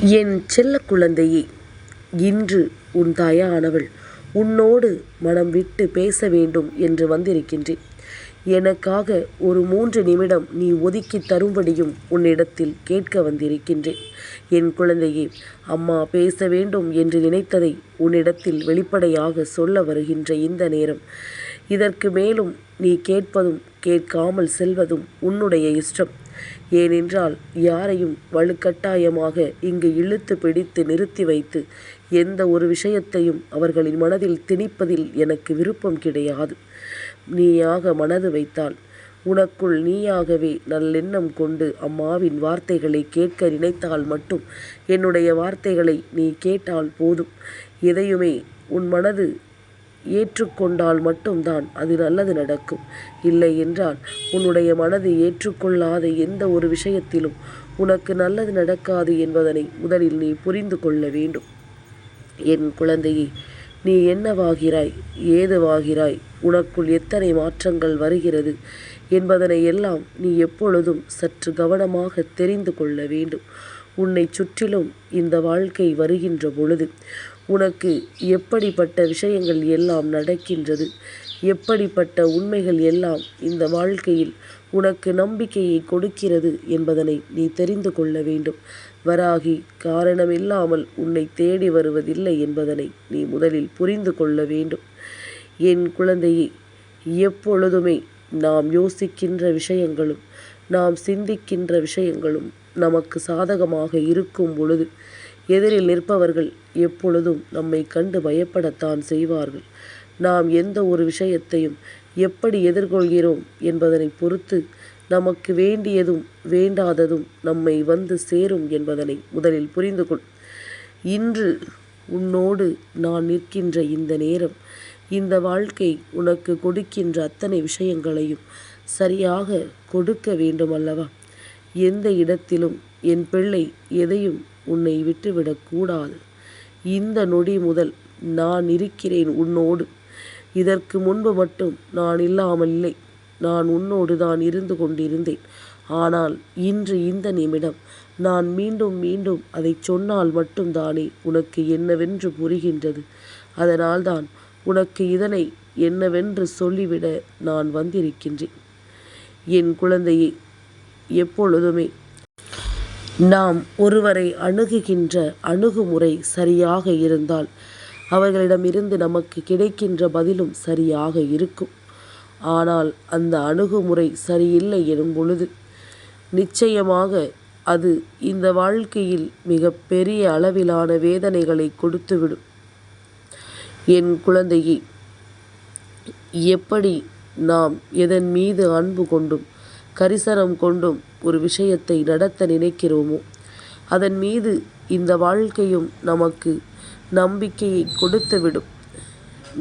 என் செல்ல குழந்தையே இன்று உன் தாயானவள் உன்னோடு மனம் விட்டு பேச வேண்டும் என்று வந்திருக்கின்றேன். எனக்காக ஒரு மூன்று நிமிடம் நீ ஒதுக்கித் தரும்படியும் உன்னிடத்தில் கேட்க வந்திருக்கின்றேன். என் குழந்தையே அம்மா பேச வேண்டும் என்று நினைத்ததை உன்னிடத்தில் வெளிப்படையாக சொல்ல வருகின்ற இந்த நேரம். இதற்கு மேலும் நீ கேட்பதும் கேட்காமல் செல்வதும் உன்னுடைய இஷ்டம். ஏனென்றால் யாரையும் வலுக்கட்டாயமாக இங்கு இழுத்து பிடித்து நிறுத்தி வைத்து எந்த ஒரு விஷயத்தையும் அவர்களின் மனதில் திணிப்பதில் எனக்கு விருப்பம் கிடையாது. நீயாக மனது வைத்தால் உனக்குள் நீயாகவே நல்லெண்ணம் கொண்டு அம்மாவின் வார்த்தைகளைக் கேட்க நினைத்தால் மட்டும் என்னுடைய வார்த்தைகளை நீ கேட்டால் போதும். எதையுமே உன் மனது ஏற்றுக்கொண்டால் மட்டும்தான் அது நல்லது நடக்கும். இல்லை என்றால் உன்னுடைய மனது ஏற்றுக்கொள்ளாத எந்த ஒரு விஷயத்திலும் உனக்கு நல்லது நடக்காது என்பதனை முதலில் நீ புரிந்து கொள்ள வேண்டும். என் குழந்தையே நீ என்னவாகிறாய் ஏதுவாகிறாய் உனக்குள் எத்தனை மாற்றங்கள் வருகிறது என்பதனை எல்லாம் நீ எப்பொழுதும் சற்று கவனமாக தெரிந்து கொள்ள வேண்டும். உன்னை சுற்றிலும் இந்த வாழ்க்கை வருகின்ற பொழுது உனக்கு எப்படிப்பட்ட விஷயங்கள் எல்லாம் நடக்கின்றது எப்படிப்பட்ட உண்மைகள் எல்லாம் இந்த வாழ்க்கையில் உனக்கு நம்பிக்கையை கொடுக்கிறது என்பதனை நீ தெரிந்து கொள்ள வேண்டும். வராகி காரணமில்லாமல் உன்னை தேடி வருவதில்லை என்பதனை நீ முதலில் புரிந்து கொள்ள வேண்டும். என் குழந்தையே எப்பொழுதுமே நாம் யோசிக்கின்ற விஷயங்களும் நாம் சிந்திக்கின்ற விஷயங்களும் நமக்கு சாதகமாக இருக்கும் பொழுது எதிரில் நிற்பவர்கள் எப்பொழுதும் நம்மை கண்டு பயப்படத்தான் செய்வார்கள். நாம் எந்த ஒரு விஷயத்தையும் எப்படி எதிர்கொள்கிறோம் என்பதனை பொறுத்து நமக்கு வேண்டியதும் வேண்டாததும் நம்மை வந்து சேரும் என்பதனை முதலில் புரிந்து கொள். இன்று உன்னோடு நான் நிற்கின்ற இந்த நேரம் இந்த வாழ்க்கை உனக்கு கொடுக்கின்ற அத்தனை விஷயங்களையும் சரியாக கொடுக்க வேண்டுமல்லவா? எந்த இடத்திலும் என் பிள்ளை எதையும் உன்னை விட்டுவிடக்கூடாது இந்த நொடி முதல் நான் இருக்கிறேன் உன்னோடு. இதற்கு முன்பு மட்டும் நான் இல்லாமல் இல்லை. நான் உன்னோடு தான் இருந்து கொண்டிருந்தேன். ஆனால் இன்று இந்த நிமிடம் நான் மீண்டும் மீண்டும் அதைச் சொன்னால் மட்டும்தானே உனக்கு என்னவென்று புரிகின்றது. அதனால்தான் உனக்கு இதனை என்னவென்று சொல்லிவிட நான் வந்திருக்கின்றேன். என் குழந்தையை எப்பொழுதுமே நாம் ஒருவரை அணுகுகின்ற அணுகுமுறை சரியாக இருந்தால் அவர்களிடமிருந்து நமக்கு கிடைக்கின்ற பதிலும் சரியாக இருக்கும். ஆனால் அந்த அணுகுமுறை சரியில்லை எனும் பொழுது நிச்சயமாக அது இந்த வாழ்க்கையில் மிக பெரிய அளவிலான வேதனைகளை கொடுத்துவிடும். என் குழந்தையை எப்படி நாம் எதன் மீது அன்பு கொண்டும் கரிசனம் கொண்டும் ஒரு விஷயத்தை நடத்த நினைக்கிறோமோ அதன் மீது இந்த வாழ்க்கையும் நமக்கு நம்பிக்கையை கொடுத்துவிடும்.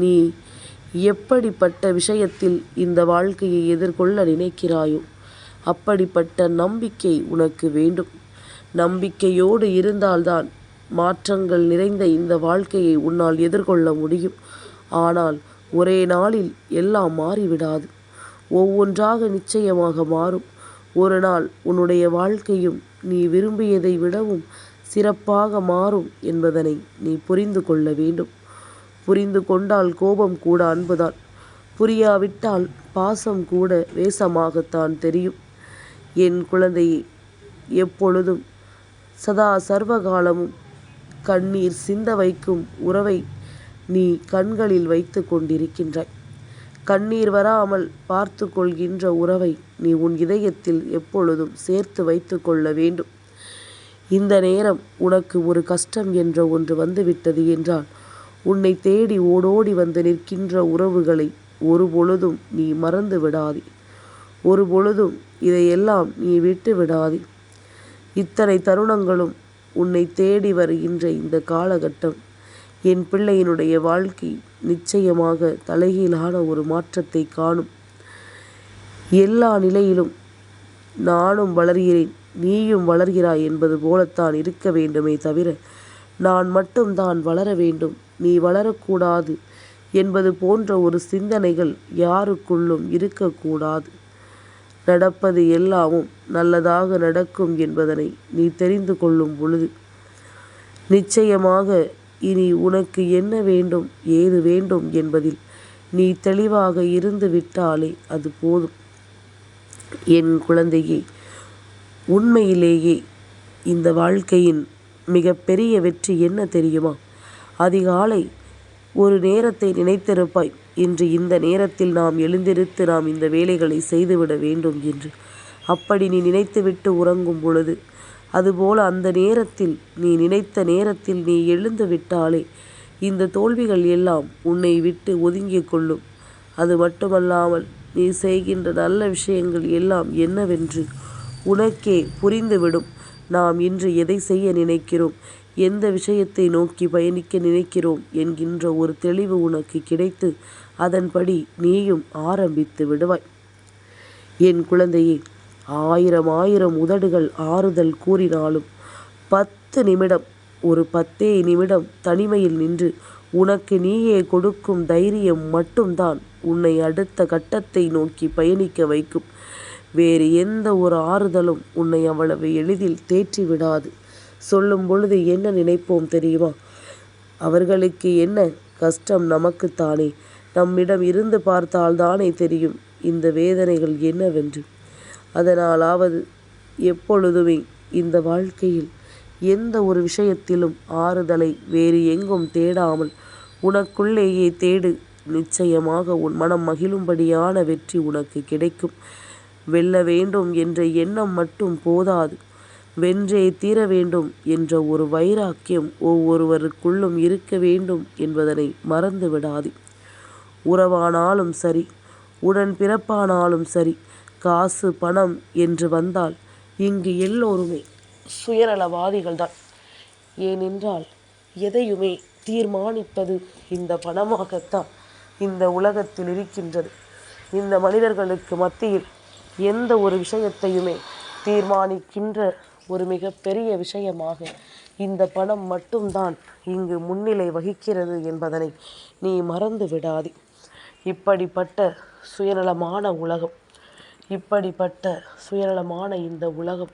நீ எப்படிப்பட்ட விஷயத்தில் இந்த வாழ்க்கையை எதிர்கொள்ள நினைக்கிறாயோ அப்படிப்பட்ட நம்பிக்கை உனக்கு வேண்டும். நம்பிக்கையோடு இருந்தால்தான் மாற்றங்கள் நிறைந்த இந்த வாழ்க்கையை உன்னால் எதிர்கொள்ள முடியும். ஆனால் ஒரே நாளில் எல்லாம் மாறிவிடாது. ஒவ்வொன்றாக நிச்சயமாக மாறும். ஒரு நாள் உன்னுடைய வாழ்க்கையும் நீ விரும்பியதை விடவும் சிறப்பாக மாறும் என்பதனை நீ புரிந்து கொள்ள வேண்டும். புரிந்து கொண்டால் கோபம் கூட அன்புதான். புரியாவிட்டால் பாசம் கூட வேஷமாகத்தான் தெரியும். என் குழந்தையை எப்பொழுதும் சதா சர்வகாலமும் கண்ணீர் சிந்த வைக்கும் உறவை நீ கண்களில் வைத்து கொண்டிருக்கின்றாய். கண்ணீர் வராமல் பார்த்து கொள்கின்ற உறவை நீ உன் இதயத்தில் எப்பொழுதும் சேர்த்து வைத்து கொள்ள வேண்டும். இந்த நேரம் உனக்கு ஒரு கஷ்டம் என்ற ஒன்று வந்துவிட்டது என்றால் உன்னை தேடி ஓடோடி வந்து நிற்கின்ற உறவுகளை ஒரு பொழுதும் நீ மறந்து விடாதே. ஒருபொழுதும் இதையெல்லாம் நீ விட்டு விடாதே. இத்தனை தருணங்களும் உன்னை தேடி வருகின்ற இந்த காலகட்டம் என் பிள்ளையினுடைய வாழ்க்கை நிச்சயமாக தலைகீழான ஒரு மாற்றத்தைக் காணும். எல்லா நிலையிலும் நானும் வளர்கிறேன் நீயும் வளர்கிறாய் என்பது போலத்தான் இருக்க வேண்டுமே தவிர நான் மட்டும்தான் வளர வேண்டும் நீ வளரக்கூடாது என்பது போன்ற ஒரு சிந்தனைகள் யாருக்குள்ளும் இருக்கக்கூடாது. நடப்பது எல்லாமும் நல்லதாக நடக்கும் என்பதனை நீ தெரிந்து கொள்ளும் பொழுது நிச்சயமாக இனி உனக்கு என்ன வேண்டும் ஏது வேண்டும் என்பதில் நீ தெளிவாக இருந்து விட்டாலே அது போதும். என் குழந்தையே உண்மையிலேயே இந்த வாழ்க்கையின் மிகப்பெரிய வெற்றி என்ன தெரியுமா? அதிகாலை ஒரு நேரத்தை நினைத்திருப்பாய். இன்று இந்த நேரத்தில் நாம் எழுந்திருத்து நாம் இந்த வேலைகளை செய்துவிட வேண்டும் என்று. அப்படி நீ நினைத்துவிட்டு உறங்கும் பொழுது அதுபோல் அந்த நேரத்தில் நீ நினைத்த நேரத்தில் நீ எழுந்து விட்டாலே இந்த தோல்விகள் எல்லாம் உன்னை விட்டு ஒதுங்கிக் கொள்ளும். அது மட்டுமல்லாமல் நீ செய்கின்ற நல்ல விஷயங்கள் எல்லாம் என்னவென்று உனக்கே புரிந்துவிடும். நாம் இன்று எதை செய்ய நினைக்கிறோம்? எந்த விஷயத்தை நோக்கி பயணிக்க நினைக்கிறோம்? என்கின்ற ஒரு தெளிவு உனக்கு கிடைத்து அதன்படி நீயும் ஆரம்பித்து விடுவாய். என் குழந்தையே ஆயிரம் ஆயிரம் உதடுகள் ஆறுதல் கூறினாலும் பத்து நிமிடம் ஒரு பத்தே நிமிடம் தனிமையில் நின்று உனக்கு நீயே கொடுக்கும் தைரியம் மட்டும்தான் உன்னை அடுத்த கட்டத்தை நோக்கி பயணிக்க வைக்கும். வேறு எந்த ஒரு ஆறுதலும் உன்னை அவ்வளவு எளிதில் தேற்றி விடாது சொல்லும் பொழுது என்ன நினைப்போம் தெரியுமா? அவர்களுக்கு என்ன? கஷ்டம் நமக்குத்தானே. நம்மிடம் இருந்து பார்த்தால்தானே தெரியும் இந்த வேதனைகள் என்னவென்று. அதனாலாவது எப்பொழுதுமே இந்த வாழ்க்கையில் எந்த ஒரு விஷயத்திலும் ஆறுதலை வேறு எங்கும் தேடாமல் உனக்குள்ளேயே தேடு. நிச்சயமாக உன் மனம் மகிழும்படியான வெற்றி உனக்கு கிடைக்கும். வெல்ல வேண்டும் என்ற எண்ணம் மட்டும் போதாது. வென்றே தீர வேண்டும் என்ற ஒரு வைராக்கியம் ஒவ்வொருவருக்குள்ளும் இருக்க வேண்டும் என்பதனை மறந்து விடாதே உறவானாலும் சரி உடன் பிறப்பானாலும் சரி காசு பணம் என்று வந்தால் இங்கு எல்லோருமே சுயநலவாதிகள்தான். ஏனென்றால் எதையுமே தீர்மானிப்பது இந்த பணமாகத்தான் இந்த உலகத்தில் இருக்கின்றது. இந்த மனிதர்களுக்கு மத்தியில் எந்த ஒரு விஷயத்தையுமே தீர்மானிக்கின்ற ஒரு மிகப்பெரிய விஷயமாக இந்த பணம் மட்டும்தான் இங்கு முன்னிலை வகிக்கிறது என்பதனை நீ மறந்து விடாதே இப்படிப்பட்ட சுயநலமான உலகம் இப்படிப்பட்ட சுயநலமான இந்த உலகம்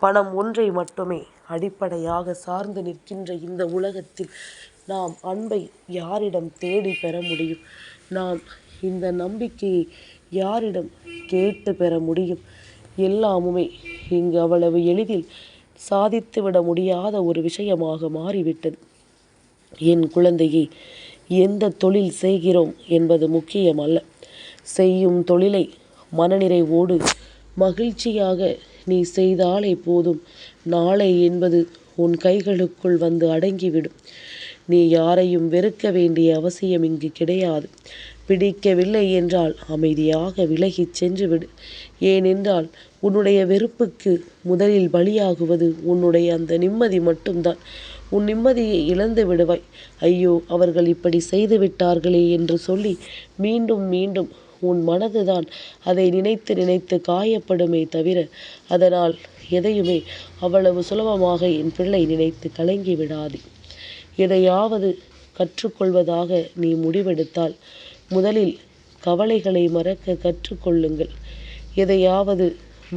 பணம் ஒன்றை மட்டுமே அடிப்படையாக சார்ந்து நிற்கின்ற இந்த உலகத்தில் நாம் அன்பை யாரிடம் தேடி பெற முடியும்? நாம் இந்த நம்பிக்கையை யாரிடம் கேட்டு பெற முடியும்? எல்லாமுமே இங்கு அவ்வளவு எளிதில் சாதித்துவிட முடியாத ஒரு விஷயமாக மாறிவிட்டது. என் குழந்தையை எந்த தொழில் செய்கிறோம் என்பது முக்கியமல்ல. செய்யும் தொழிலை மனநிறைவோடு மகிழ்ச்சியாக நீ செய்தாலே போதும். நாளை என்பது உன் கைகளுக்குள் வந்து அடங்கிவிடும். நீ யாரையும் வெறுக்க வேண்டிய அவசியம் இங்கு கிடையாது. பிடிக்கவில்லை என்றால் அமைதியாக விலகிச் சென்று விடு ஏனென்றால் உன்னுடைய வெறுப்புக்கு முதலில் பலியாகுவது உன்னுடைய அந்த நிம்மதி மட்டும்தான். உன் நிம்மதியை இழந்து விடுவாய். ஐயோ அவர்கள் இப்படி செய்து விட்டார்களே என்று சொல்லி மீண்டும் மீண்டும் உன் மனதுதான் அதை நினைத்து நினைத்து காயப்படுமே தவிர அதனால் எதையுமே அவ்வளவு சுலபமாக என் பிள்ளை நினைத்து கலங்கி விடாது. எதையாவது கற்றுக்கொள்வதாக நீ முடிவெடுத்தால் முதலில் கவலைகளை மறக்க கற்றுக்கொள்ளுங்கள். எதையாவது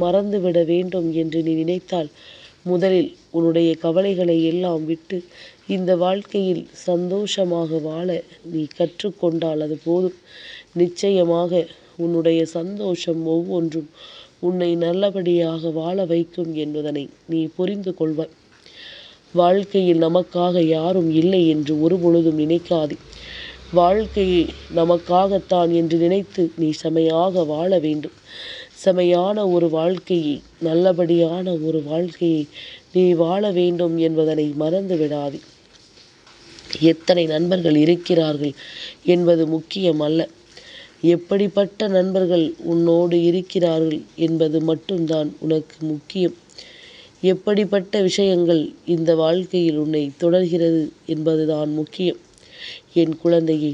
மறந்துவிட வேண்டும் என்று நீ நினைத்தால் முதலில் உன்னுடைய கவலைகளை எல்லாம் விட்டு இந்த வாழ்க்கையில் சந்தோஷமாக வாழ நீ கற்றுக்கொண்டால் அது போதும். நிச்சயமாக உன்னுடைய சந்தோஷம் ஒவ்வொன்றும் உன்னை நல்லபடியாக வாழ வைக்கும் என்பதனை நீ புரிந்து கொள்வாய். வாழ்க்கையில் நமக்காக யாரும் இல்லை என்று ஒருபொழுதும் நினைக்காதே. வாழ்க்கையை நமக்காகத்தான் என்று நினைத்து நீ செமையாக வாழ வேண்டும். செமையான ஒரு வாழ்க்கையை நல்லபடியான ஒரு வாழ்க்கையை நீ வாழ வேண்டும் என்பதனை மறந்து விடாதே. எத்தனை நண்பர்கள் இருக்கிறார்கள் என்பது முக்கியம் அல்ல எப்படிப்பட்ட நண்பர்கள் உன்னோடு இருக்கிறார்கள் என்பது மட்டும்தான் உனக்கு முக்கியம். எப்படிப்பட்ட விஷயங்கள் இந்த வாழ்க்கையில் உன்னை தொடர்கிறது என்பதுதான் முக்கியம். என் குழந்தையை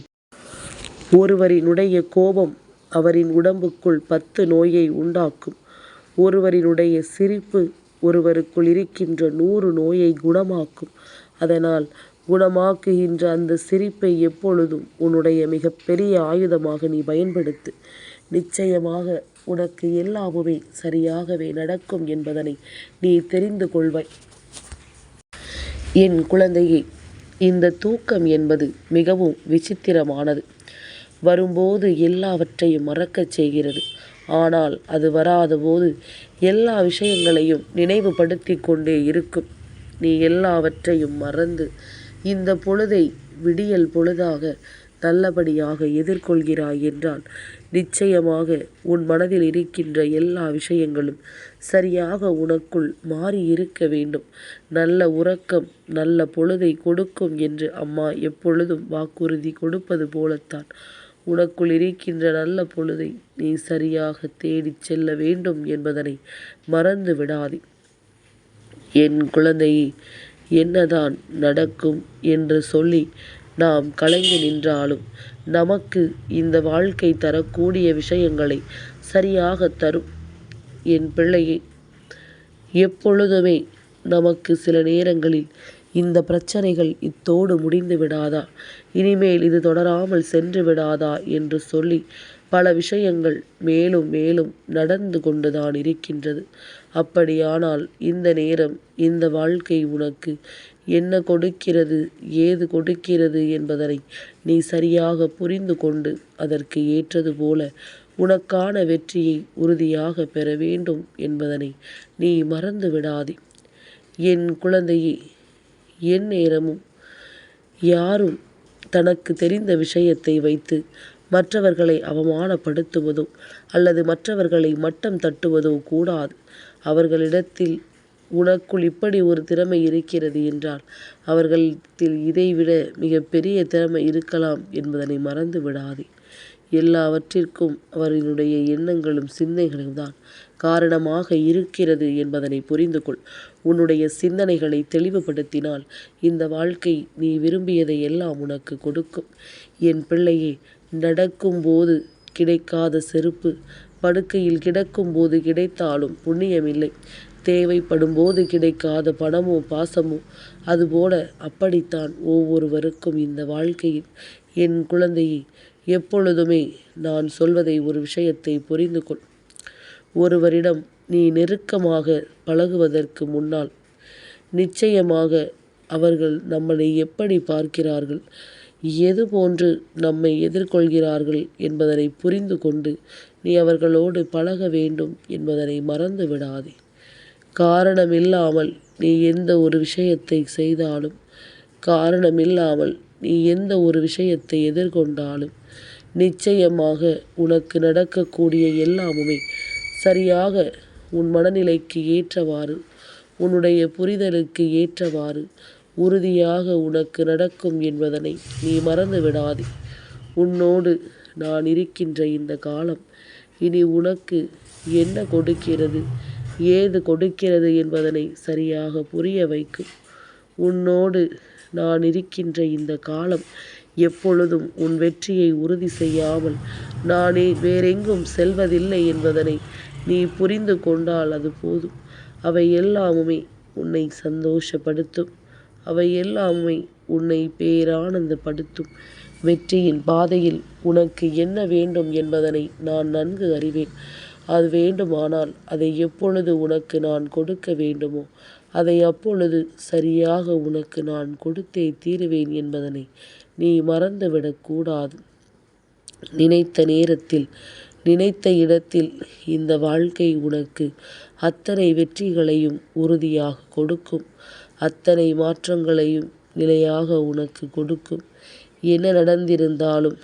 ஒருவரினுடைய கோபம் அவரின் உடம்புக்குள் பத்து நோயை உண்டாக்கும். ஒருவரினுடைய சிரிப்பு ஒருவருக்குள் இருக்கின்ற நூறு நோயை குணமாக்கும். அதனால் குணமாக்குகின்ற அந்த சிரிப்பை எப்பொழுதும் உன்னுடைய மிகப்பெரிய ஆயுதமாக நீ பயன்படுத்து. நிச்சயமாக உனக்கு எல்லாமுமே சரியாகவே நடக்கும் என்பதனை நீ தெரிந்து கொள்வாய். என் குழந்தையே இந்த தூக்கம் என்பது மிகவும் விசித்திரமானது. வரும்போது எல்லாவற்றையும் மறக்கச் செய்கிறது. ஆனால் அது வராதபோது எல்லா விஷயங்களையும் நினைவுபடுத்தி கொண்டே இருக்கும். நீ எல்லாவற்றையும் மறந்து இந்த பொழுதை விடியல் பொழுதாக நல்லபடியாக எதிர்கொள்கிறாய் என்றால் நிச்சயமாக உன் மனதில் இருக்கின்ற எல்லா விஷயங்களும் சரியாக உனக்குள் மாறி இருக்க வேண்டும். நல்ல உறக்கம் நல்ல பொழுதை கொடுக்கும் என்று அம்மா எப்பொழுதும் வாக்குறுதி கொடுப்பது போலத்தான் உனக்குள் இருக்கின்ற நல்ல பொழுதை நீ சரியாக தேடிச் செல்ல வேண்டும் என்பதனை மறந்து விடாதே. என் குழந்தையை என்னதான் நடக்கும் என்று சொல்லி நாம் கலங்கி நின்றாலும் நமக்கு இந்த வாழ்க்கை தரக்கூடிய விஷயங்களை சரியாக தரும். என் பிள்ளையை எப்பொழுதுமே நமக்கு சில நேரங்களில் இந்த பிரச்சனைகள் இத்தோடு முடிந்து விடாதா? இனிமேல் இது தொடராமல் சென்று விடாதா? என்று சொல்லி பல விஷயங்கள் மேலும் மேலும் நடந்து கொண்டுதான் இருக்கின்றது. அப்படியானால் இந்த நேரம் இந்த வாழ்க்கை உனக்கு என்ன கொடுக்கிறது ஏது கொடுக்கிறது என்பதனை நீ சரியாக புரிந்து கொண்டு அதற்கு ஏற்றது போல உனக்கான வெற்றியை உறுதியாக பெற வேண்டும் என்பதனை நீ மறந்து விடாதே. என் குழந்தையே எந்நேரமும் யாரும் தனக்கு தெரிந்த விஷயத்தை வைத்து மற்றவர்களை அவமானப்படுத்துவதோ அல்லது மற்றவர்களை மட்டம் தட்டுவதோ கூடாது. அவர்களிடத்தில் உனக்குள் இப்படி ஒரு திறமை இருக்கிறது என்றால் அவர்களிடத்தில் இதைவிட மிகப்பெரிய திறமை இருக்கலாம் என்பதனை மறந்து விடாதே. எல்லாவற்றிற்கும் அவர்களுடைய எண்ணங்களும் சிந்தனைகளும் தான் காரணமாக இருக்கிறது என்பதனை புரிந்து கொள். உன்னுடைய சிந்தனைகளை தெளிவுபடுத்தினால் இந்த வாழ்க்கை நீ விரும்பியதை எல்லாம் உனக்கு கொடுக்கும். என் பிள்ளையே நடக்கும்போது கிடைக்காத செருப்பு படுக்கையில் கிடக்கும்போது கிடைத்தாலும் புண்ணியமில்லை. தேவைப்படும்போது கிடைக்காத பணமோ பாசமோ அதுபோல அப்படித்தான் ஒவ்வொருவருக்கும் இந்த வாழ்க்கையில். என் குழந்தையை எப்பொழுதுமே நான் சொல்வதை ஒரு விஷயத்தை புரிந்து கொள். ஒருவரிடம் நீ நெருக்கமாக பழகுவதற்கு முன்னால் நிச்சயமாக அவர்கள் நம்மை எப்படி பார்க்கிறார்கள் எது போன்று நம்மை எதிர்கொள்கிறார்கள் என்பதனை புரிந்து கொண்டு நீ அவர்களோடு பழக வேண்டும் என்பதனை மறந்து விடாதே. காரணமில்லாமல் நீ எந்த ஒரு விஷயத்தை செய்தாலும் காரணமில்லாமல் நீ எந்த ஒரு விஷயத்தை எதிர்கொண்டாலும் நிச்சயமாக உனக்கு நடக்கக்கூடிய எல்லாமுமே சரியாக உன் மனநிலைக்கு ஏற்றவாறு உன்னுடைய புரிதலுக்கு ஏற்றவாறு உறுதியாக உனக்கு நடக்கும் என்பதனை நீ மறந்து விடாதே. உன்னோடு நான் இருக்கின்ற இந்த காலம் இனி உனக்கு என்ன கொடுக்கிறது ஏது கொடுக்கிறது என்பதனை சரியாக புரிய வைக்கும். உன்னோடு நான் இருக்கின்ற இந்த காலம் எப்பொழுதும் உன் வெற்றியை உறுதி செய்யாமல் நானே வேறெங்கும் செல்வதில்லை என்பதனை நீ புரிந்து கொண்டால் அது போதும். அவை எல்லாமுமே உன்னை சந்தோஷப்படுத்தும். அவை எல்லாமுமே உன்னை பேரானந்தப்படுத்தும். வெற்றியின் பாதையில் உனக்கு என்ன வேண்டும் என்பதனை நான் நன்கு அறிவேன். அது வேண்டுமானால் அதை எப்பொழுது உனக்கு நான் கொடுக்க வேண்டுமோ அதை அப்பொழுது சரியாக உனக்கு நான் கொடுத்தே தீருவேன் என்பதனை நீ மறந்துவிடக்கூடாது நினைத்த நேரத்தில் நினைத்த இடத்தில் இந்த வாழ்க்கை உனக்கு அத்தனை வெற்றிகளையும் உறுதியாக கொடுக்கும். அத்தனை மாற்றங்களையும் நிலையாக உனக்கு கொடுக்கும். என்ன நடந்திருந்தாலும்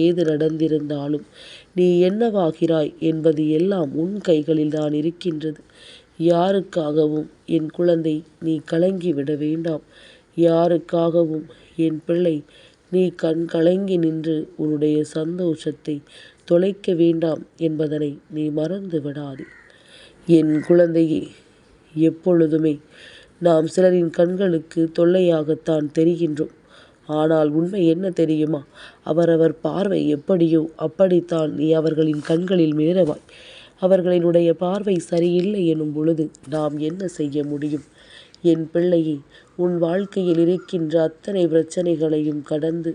ஏது நடந்திருந்தாலும் நீ என்னவாகிறாய் என்பது எல்லாம் உன் கைகளில் தான் இருக்கின்றது. யாருக்காகவும் என் குழந்தை நீ கலங்கி விட வேண்டாம். யாருக்காகவும் என் பிள்ளை நீ கண் கலங்கி நின்று உன்னுடைய சந்தோஷத்தை தொலைக்க வேண்டாம் என்பதனை நீ மறந்து விடாதே. என் குழந்தையே எப்பொழுதுமே நாம் சிலரின் கண்களுக்கு தொல்லையாகத்தான் தெரிகின்றோம். ஆனால் உண்மை என்ன தெரியுமா? அவரவர் பார்வை எப்படியோ அப்படித்தான் நீ அவர்களின் கண்களில் மீறவாய் அவர்களினுடைய பார்வை சரியில்லை எனும் பொழுது நாம் என்ன செய்ய முடியும்? என் பிள்ளையே உன் வாழ்க்கையில் இருக்கின்ற அத்தனை பிரச்சனைகளையும் கடந்து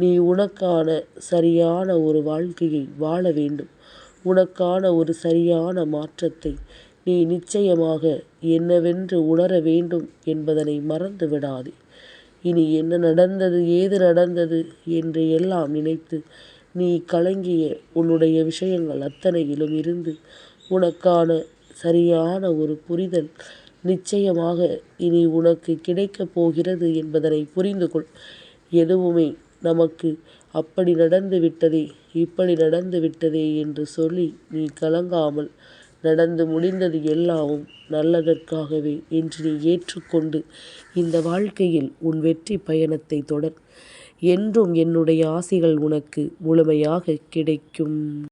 நீ உனக்கான சரியான ஒரு வாழ்க்கையை வாழ வேண்டும். உனக்கான ஒரு சரியான மாற்றத்தை நீ நிச்சயமாக என்னவென்று உணர வேண்டும் என்பதனை மறந்து விடாதே. இனி என்ன நடந்தது ஏது நடந்தது என்று எல்லாம் நினைத்து நீ கலங்கிய உன்னுடைய விஷயங்கள் அத்தனையிலும் இருந்து உனக்கான சரியான ஒரு புரிதல் நிச்சயமாக இனி உனக்கு கிடைக்கப் போகிறது என்பதனை புரிந்து கொள். எதுவுமே நமக்கு அப்படி நடந்து விட்டதே இப்படி நடந்து விட்டதே என்று சொல்லி நீ கலங்காமல் நடந்து முடிந்தது எல்லாவும் நல்லதற்காகவே என்று நீ ஏற்றுக்கொண்டு இந்த வாழ்க்கையில் உன் வெற்றி பயணத்தை தொடர். என்றும் என்னுடைய ஆசைகள் உனக்கு முழுமையாக கிடைக்கும்.